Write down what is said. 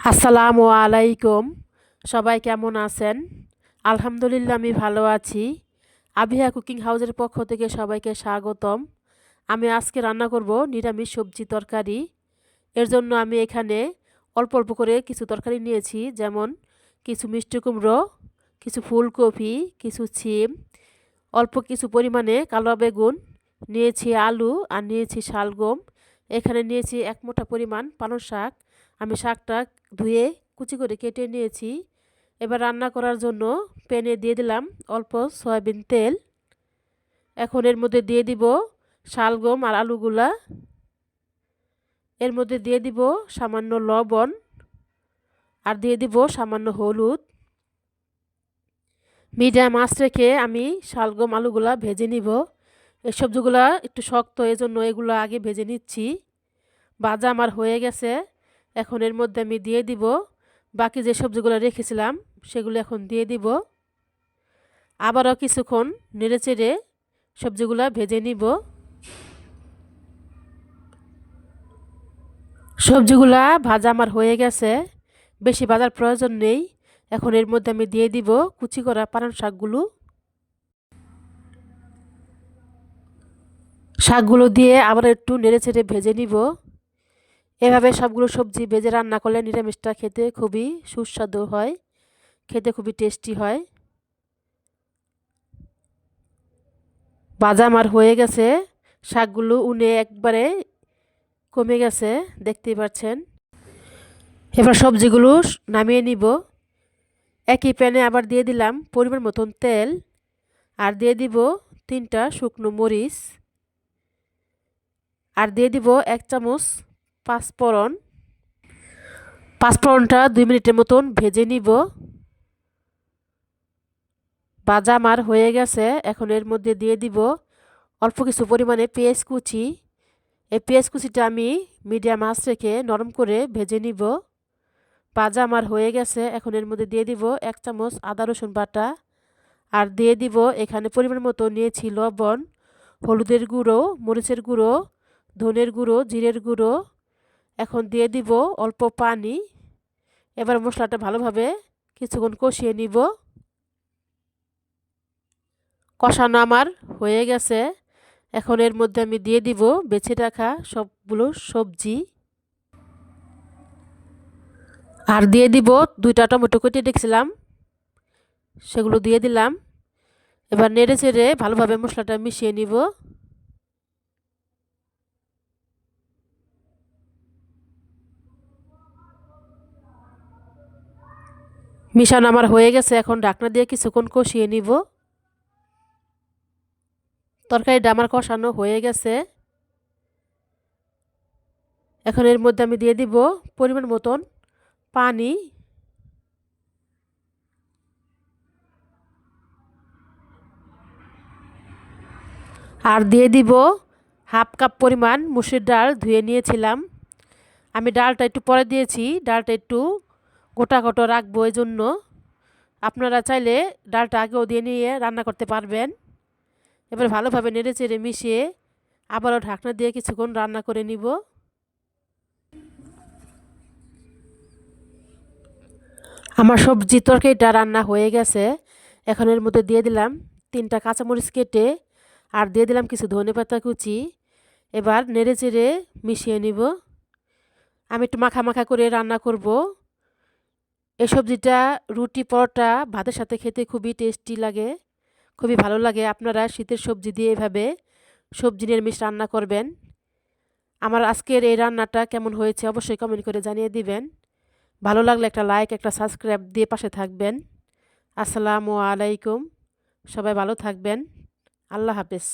আসসালামু আলাইকুম। সবাই কেমন আছেন? আলহামদুলিল্লাহ, আমি ভালো আছি। আবিহা কুকিং হাউসের পক্ষ থেকে সবাইকে স্বাগতম। আমি আজকে রান্না করব নিরামিষ সবজি তরকারি। এর জন্য আমি এখানে অল্প অল্প করে কিছু তরকারি নিয়েছি, যেমন কিছু মিষ্টি কুমড়ো, কিছু ফুলকপি, কিছু ছিম, অল্প কিছু পরিমাণে কালো বেগুন নিয়েছি আলু আর নিয়েছি শালগম। এখানে নিয়েছি এক মোটা পরিমাণ পালং শাক। আমি শাকটা ধুয়ে কুচি করে কেটে নিয়েছি। এবার রান্না করার জন্য প্যানে দিয়ে দিলাম অল্প সয়াবিন তেল। এখন এর মধ্যে দিয়ে দিব শালগম আর আলুগুলা। এর মধ্যে দিয়ে দিব সামান্য লবণ আর দিয়ে দিব সামান্য হলুদ। মিডিয়াম আঁচ রেখে আমি শালগম আলুগুলা ভেজে নিব। এই সবজিগুলো একটু শক্ত এই জন্য এগুলো আগে ভেজে নিচ্ছি। ভাজা আমার হয়ে গেছে। এখন এর মধ্যে আমি দিয়ে দিব। বাকি যে সবজিগুলো রেখেছিলাম, সেগুলো এখন দিয়ে দিব। আবারও কিছুক্ষণ নেড়ে চেড়ে সবজিগুলো ভেজে নিব। সবজিগুলা ভাজা আমার হয়ে গেছে। বেশি ভাজার প্রয়োজন নেই। এখন এর মধ্যে আমি দিয়ে দিব কুচি করা পালং শাকগুলো। শাকগুলো দিয়ে আবার একটু নেড়ে চেড়ে ভেজে নিব। এভাবে সবগুলো সবজি ভেজে রান্না করলে নিরামিষটা খেতে খুবই সুস্বাদু হয়, খেতে খুবই টেস্টি হয়। বাজা আমার হয়ে গেছে, শাকগুলো উনে একবারে কমে গেছে, দেখতেই পাচ্ছেন। এবার সবজিগুলো নামিয়ে নিব। একই প্যানে আবার দিয়ে দিলাম পরিমাণ মতন তেল, আর দিয়ে দিব তিনটা শুকনো মরিচ। আর দিয়ে দিব এক চামচ পাঁচফোড়ন। পাঁচফোড়নটা দুই মিনিটের মতন ভেজে নিব। ভাজা আমার হয়ে গেছে, এখন এর মধ্যে দিয়ে দিব অল্প কিছু পরিমাণে পেঁয়াজ কুচি। এই পেঁয়াজ কুচিটা আমি মিডিয়াম আঁচ রেখে নরম করে ভেজে নিব। ভাজা আমার হয়ে গেছে, এখন এর মধ্যে দিয়ে দিব এক চামচ আদা রসুন বাটা। আর দিয়ে দিব এখানে পরিমাণ মতো নিয়েছি লবণ, হলুদের গুঁড়ো, মরিচের গুঁড়ো ধনের গুঁড়ো, জিরের গুঁড়ো, এখন দিয়ে দিব অল্প পানি। এবার মশলাটা ভালোভাবে কিছুক্ষণ কষিয়ে নিব। কষানো আমার হয়ে গেছে। এখন এর মধ্যে আমি দিয়ে দিব, বেছে রাখা সবগুলো সবজি। আর দিয়ে দিব দুইটা টমেটো কেটে দেখছিলাম? সেগুলো দিয়ে দিলাম। এবার নেড়ে চেড়ে ভালোভাবে মশলাটা মিশিয়ে নিব। মিশানো আমার হয়ে গেছে, এখন ডাকনা দিয়ে কিছুক্ষণ কষিয়ে নিব। তরকারিটা আমার কষানো হয়ে গেছে। এখন এর মধ্যে আমি দিয়ে দিব পরিমাণ মতন পানি। আর দিয়ে দিব হাফ কাপ পরিমাণ মুসুর ডাল, ধুয়ে নিয়েছিলাম। আমি ডালটা একটু পরে দিয়েছি, ডালটা একটু গোটা গোটা রাখব এই জন্য আপনারা চাইলে ডালটা আগেও দিয়ে নিয়ে রান্না করতে পারবেন। এবার ভালোভাবে নেড়ে চেড়ে মিশিয়ে আবারও ঢাকনা দিয়ে কিছুক্ষণ রান্না করে নিব। আমার সবজি তরকারিটা রান্না হয়ে গেছে। এখন এর মধ্যে দিয়ে দিলাম তিনটা কাঁচামরিচ কেটে আর দিয়ে দিলাম কিছু ধনে পাতা কুচি। এবার নেড়ে চেড়ে মিশিয়ে নিব। আমি একটু মাখা মাখা করে রান্না করব। এই সবজিটা রুটি পরোটা, ভাতের সাথে খেতে খুবই টেস্টি লাগে, খুবই ভালো লাগে। আপনারা শীতের সবজি দিয়ে এভাবে সবজি নিরামিষ রান্না করবেন। আমার আজকের এই রান্নাটা কেমন হয়েছে অবশ্যই কমেন্ট করে জানিয়ে দিবেন। ভালো লাগলে একটা লাইক একটা সাবস্ক্রাইব দিয়ে পাশে থাকবেন। আসসালামু আলাইকুম। সবাই ভালো থাকবেন। আল্লাহ হাফেজ।